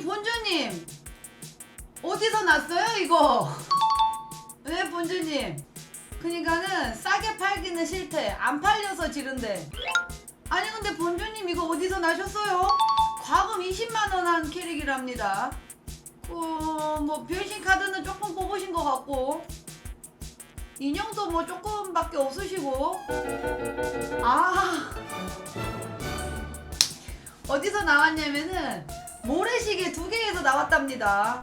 본주님 어디서 났어요 이거? 네 본주님. 그니까는 싸게 팔기는 싫대. 안 팔려서 지른데. 아니 근데 본주님 이거 어디서 나셨어요? 과금 20만 원 한 캐릭이랍니다. 어뭐 변신 카드는 조금 뽑으신 것 같고 인형도 뭐 조금밖에 없으시고 아 어디서 나왔냐면은 모래시계 두 개에서 나왔답니다.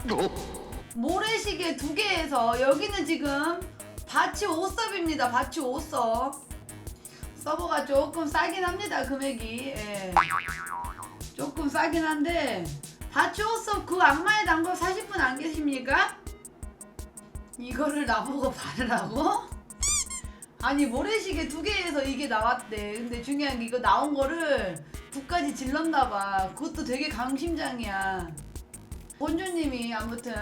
모래시계 두 개에서 여기는 지금 바치 5섭입니다. 바치 5섭. 서버가 조금 싸긴 합니다. 금액이. 예. 조금 싸긴 한데 바치 5섭 그 악마의 단거 사실 분안 계십니까? 이거를 나보고 바르라고? 아니 모래시계 두 개에서 이게 나왔대. 근데 중요한 게 이거 나온 거를 두까지 질렀나 봐. 그것도 되게 강심장이야. 본주님이 아무튼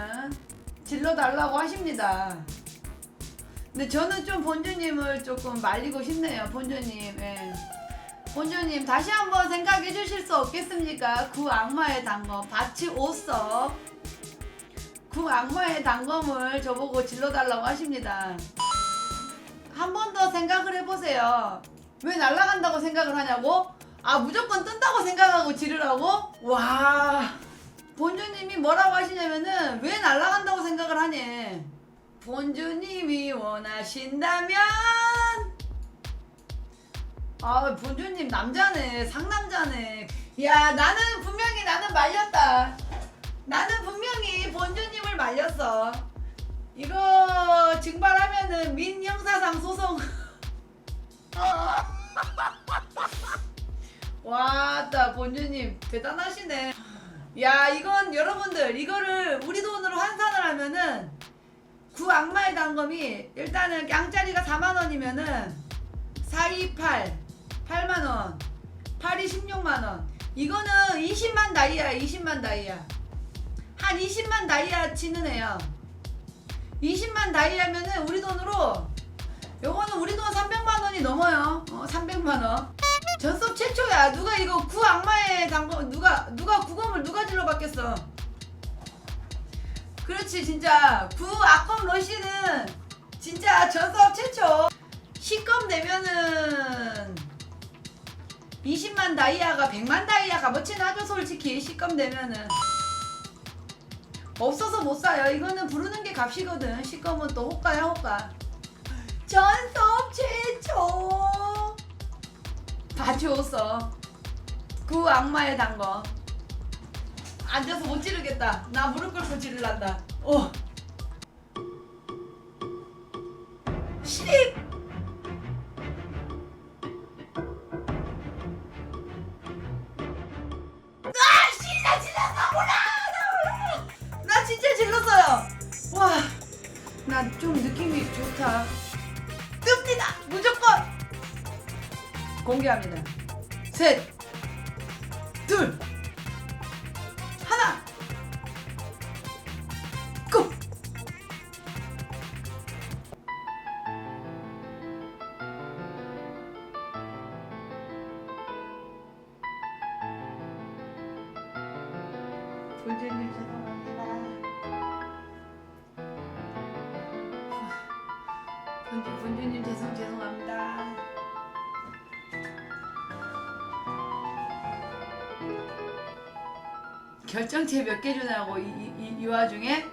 질러달라고 하십니다. 근데 저는 좀 본주님을 조금 말리고 싶네요. 본주님. 예. 본주님 다시 한번 생각해 주실 수 없겠습니까? 그 악마의 단검 바치 오서 그 악마의 단검을 저보고 질러달라고 하십니다. 한 번 더 생각을 해보세요. 왜 날아간다고 생각을 하냐고? 아 무조건 뜬다고 생각하고 지르라고? 와 본주님이 뭐라고 하시냐면은 왜 날아간다고 생각을 하니? 본주님이 원하신다면? 아 본주님 남자네 상남자네. 야 나는 분명히 나는 말렸다. 나는 분명히 본주님을 말렸어. 이거 증발하면은 민형사상 소송 본주님 대단하시네 야 이건 여러분들 이거를 우리 돈으로 환산을 하면은 구 악마의 단검이 일단은 깡짜리가 4만 원이면은 428 8만 원 8이 16만 원 이거는 20만 다이아 20만 다이아 한 20만 다이아 치는 애야 20만 다이아면은 우리 돈으로 요거는 우리 돈 300만 원이 넘어요. 어, 300만 원. 전섭 최초야. 누가 이 악마의 단검 누가 누가 구검을 누가 질러 받겠어? 그렇지 진짜 구 악검 러시는 진짜 전섭 최초. 시검 내면은 20만 다이아가 100만 다이아가 멋진 하죠 솔직히 시검 내면은 없어서 못 사요. 이거는 부르는 게 값이거든. 시검은 또 호가야 호가. 전섭 최초. 봐주었어. 그 악마의 단거. 앉아서 못 지르겠다. 나 무릎 꿇고 지르란다. 오. 10. 아, 씨, 나 진짜 질렀어요. 와, 나 좀 느낌이 좋다. 뜹니다, 무조건. 공개합니다. 셋, 둘, 하나, 고! 본주님 죄송 결정체 몇 개 주냐고 이, 이, 이, 이 와중에?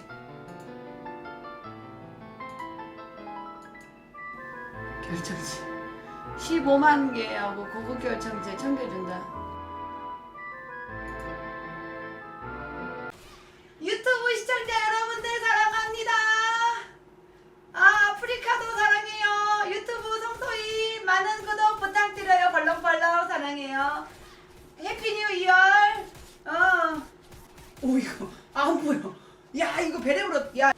결정체. 15만 개하고 고급 결정체 1000개 준다. 유튜브 시청자 여러분 오 이거 안 보여. 야 이거 베레브로 야